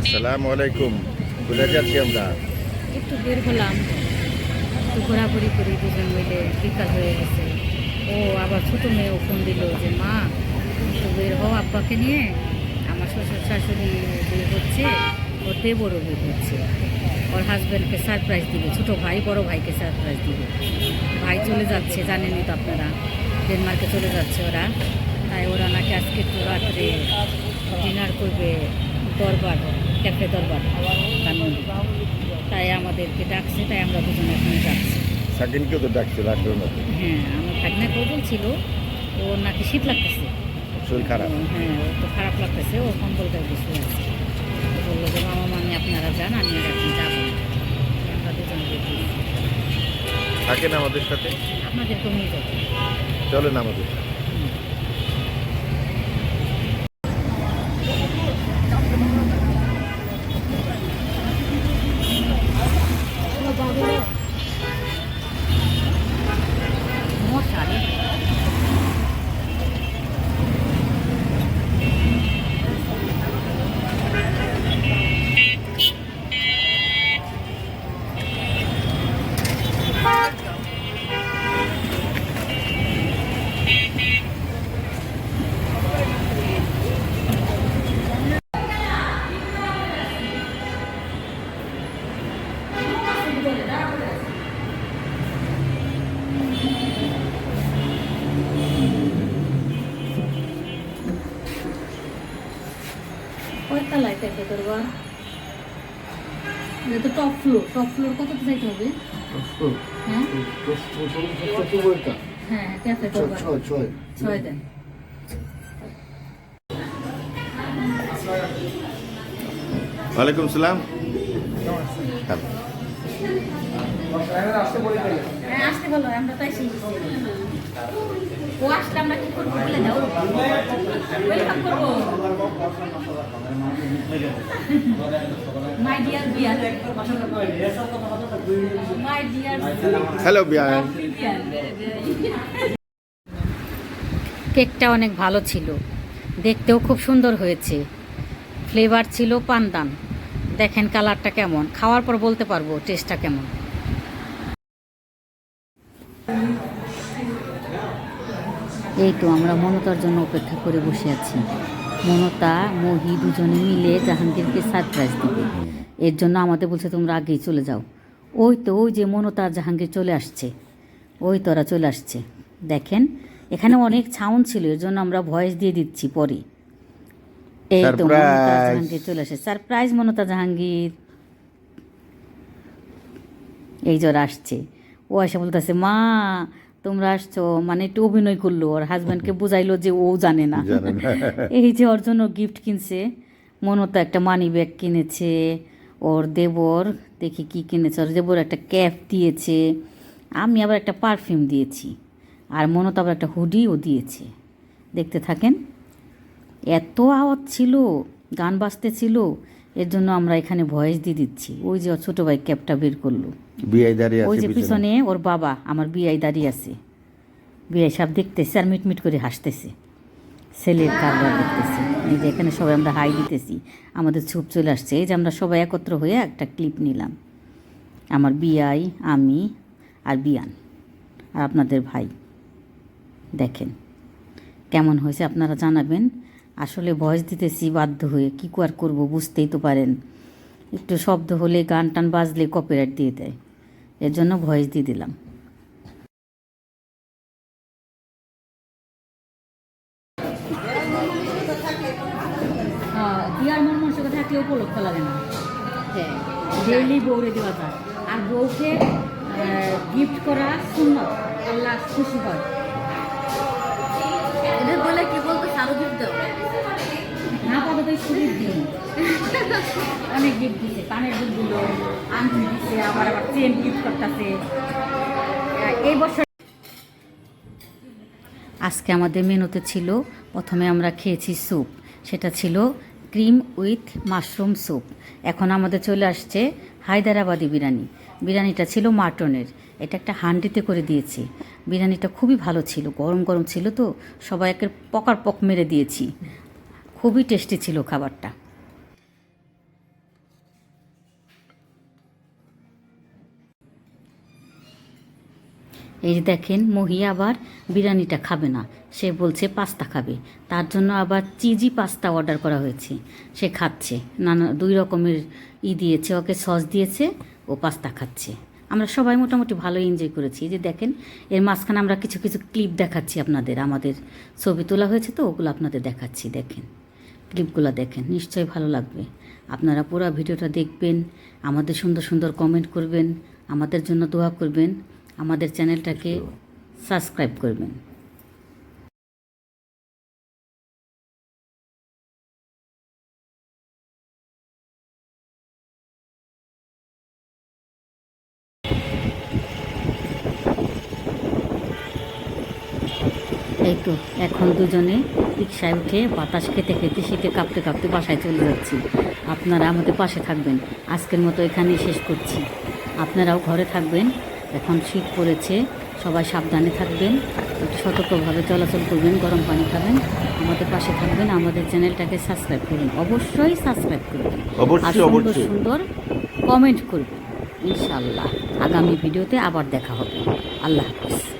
আসসালামু আলাইকুম। কোথায় যাচ্ছি আমরা? একটু বের হলাম। একটু ঘোরাঘুরি করি, দুজন মিলে বিকাল হয়ে গেছে। ও আবার ছোটো মেয়েও ফোন দিল যে, মা, একটু বের হও আব্বাকে নিয়ে। আমার শ্বশুর শাশুড়ি বিয়ে হচ্ছে, ওর দেবরও বিয়ে হচ্ছে। ওর হাজব্যান্ডকে সারপ্রাইজ দিবে, ছোটো ভাই, বড় ভাইকে সারপ্রাইজ দিবে। ভাই চলে যাচ্ছে, জানেনই তো আপনারা। ডেনমার্কে চলে যাচ্ছে ওরা। তাই ওরা নাকি আজকে একটু রাত্রে ডিনার করবে দরবার ক্যাফে দরবার ধানমন্ডি। তাই আমাদেরকে ডাকছে তাই আমরা দুজনে এখানে যাচ্ছি। সাকিনকেও তো ডাকছে মতো হ্যাঁ আমার ভাগনা কেউ বলছিল ওর নাকি শীত লাগতেছে। শরীর খারাপ। হ্যাঁ ওর তো খারাপ লাগতেছে ও কম্বল গায়ে বসে আছে। ও বলল যে মামা মামি আপনারা যান আমি এখন যাব। আমরা দুজন থাকেন আমাদের সাথে? আপনাদেরকে নিয়ে যাব। চলেন আমাদের সাথে। লাইট আছে তোর বা এটা তো টপ ফ্লোর টপ ফ্লোর কত যাইতে হবে? হ্যাঁ? হ্যাঁ ক্যাফে দরবার ছয় দেন। ওয়ালাইকুম সালাম। হ্যাঁ। হ্যাঁ আসতে বলো আমরা তাই ও আসলে আমরা কি করব বলে দাও। ওয়েলকাম করব। মাই বিয়ার হ্যালো কেকটা অনেক ভালো ছিল। দেখতেও খুব সুন্দর হয়েছে। ফ্লেভার ছিল পানদান। দেখেন কালারটা কেমন। খাওয়ার পর বলতে পারব টেস্টটা কেমন। এই তো আমরা মমতার জন্য অপেক্ষা করে বসে আছি। মমতা মহি দুজনে মিলে জাহাঙ্গীরকে সারপ্রাইজ দিবে। এর জন্য আমাদের বলছে তোমরা আগেই চলে যাও। ওই তো ওই যে মমতা জাহাঙ্গীর চলে আসছে। ওই তোরা চলে আসছে। দেখেন এখানে অনেক ছাউন ছিল এর জন্য আমরা ভয়েস দিয়ে দিচ্ছি পরে। এই তো মমতা জাহাঙ্গীর চলে আসে সারপ্রাইজ মমতা জাহাঙ্গীর। এই জ্বর আসছে। ও এসে বলতেছে মা তোমরা আসছো মানে একটু অভিনয় করল ওর হাজব্যান্ডকে বুঝাইলো যে ও জানে না। এই যে ওর জন্য গিফট কিনছে মনতা একটা মানি ব্যাগ কিনেছে ওর দেবর দেখি কি কিনেছে ওর দেবর একটা ক্যাপ দিয়েছে আমি আবার একটা পারফিউম দিয়েছি আর মনত আবার একটা হুডিও দিয়েছে। দেখতে থাকেন এত আওয়াজ ছিল গান বাজতে ছিল এর জন্য আমরা এখানে ভয়েস দিয়ে দিচ্ছি। ওই যে ছোটো ভাই ক্যাপটা বের করল। বিআই দাঁড়িয়ে ওই যে পিছনে। ওর বাবা আমার বিয়াই দাঁড়িয়ে আছে। বিয়াই সাহেব দেখতেছে আর মিটমিট করে হাসতেছে। ছেলের কারবার দেখতেছে। এই যে এখানে সবাই আমরা হাই দিতেছি। আমাদের ছুপ চলে আসছে। এই যে আমরা সবাই একত্র হয়ে একটা ক্লিপ নিলাম। আমার বিয়াই আমি আর বিয়ান আর আপনাদের ভাই। দেখেন। কেমন হয়েছে আপনারা জানাবেন। আসলে ভয়েস দিতেছি বাধ্য হয়ে। কী আর করব বুঝতেই তো পারেন। একটু শব্দ হলে গান টান বাজলে কপিরাইট দিয়ে দেয়। এর জন্য ভয়েস দিয়ে দিলাম। বিয়ার মন মানসিকতা থাকলে উপলক্ষ লাগে না। হ্যাঁ ডেইলি বউরে দেওয়া যায়। আর বউকে গিফট করা সুন্দর আল্লাহ খুশি হয়। দিন। অনেক গিফট দিছে কানের দিল আংটি দিছে, আবার আবার চেন গিফট করতেছে। এই বছর আজকে আমাদের মেনুতে ছিল, প্রথমে আমরা খেয়েছি স্যুপ। সেটা ছিল ক্রিম উইথ মাশরুম স্যুপ। এখন আমাদের চলে আসছে হায়দ্রাবাদি বিরিয়ানি। বিরিয়ানিটা ছিল মাটনের। এটা একটা হান্ডিতে করে দিয়েছি। বিরিয়ানিটা খুবই ভালো ছিল, গরম গরম ছিল তো, সবাই একের পকার পক মেরে দিয়েছি। খুবই টেস্টি ছিল খাবারটা। এই যে দেখেন, মহি আবার বিরিয়ানিটা খাবে না। সে বলছে, পাস্তা খাবে। তার জন্য আবার চিজি পাস্তা অর্ডার করা হয়েছে। সে খাচ্ছে। নানা, দুই রকমের ই দিয়েছে। ওকে সস দিয়েছে, ও পাস্তা খাচ্ছে। আমরা সবাই মোটামুটি ভালো এনজয় করেছি। যে দেখেন, এর মাঝখানে আমরা কিছু কিছু ক্লিপ দেখাচ্ছি আপনাদের। আমাদের ছবি তোলা হয়েছে তো, ওগুলো আপনাদের দেখাচ্ছি। দেখেন। ক্লিপগুলো দেখেন নিশ্চয়ই ভালো লাগবে। আপনারা পুরো ভিডিওটা দেখবেন আমাদের সুন্দর সুন্দর কমেন্ট করবেন আমাদের জন্য দোয়া করবেন আমাদের চ্যানেলটাকে সাবস্ক্রাইব করবেন। এই তো এখন দুজনে রিক্সায় উঠে বাতাস খেতে খেতে শীতে কাঁপতে কাঁপতে বাসায় চলে যাচ্ছি। আপনারা আমাদের পাশে থাকবেন। আজকের মতো এখানেই শেষ করছি। আপনারাও ঘরে থাকবেন। এখন শীত পড়েছে সবাই সাবধানে থাকবেন একটু সতর্কভাবে চলাচল করবেন গরম পানি খাবেন আমাদের পাশে থাকবেন আমাদের চ্যানেলটাকে সাবস্ক্রাইব করবেন অবশ্যই সাবস্ক্রাইব করবেন আর সুন্দর সুন্দর কমেন্ট করবেন ইনশাল্লাহ আগামী ভিডিওতে আবার দেখা হবে। আল্লাহ হাফিজ।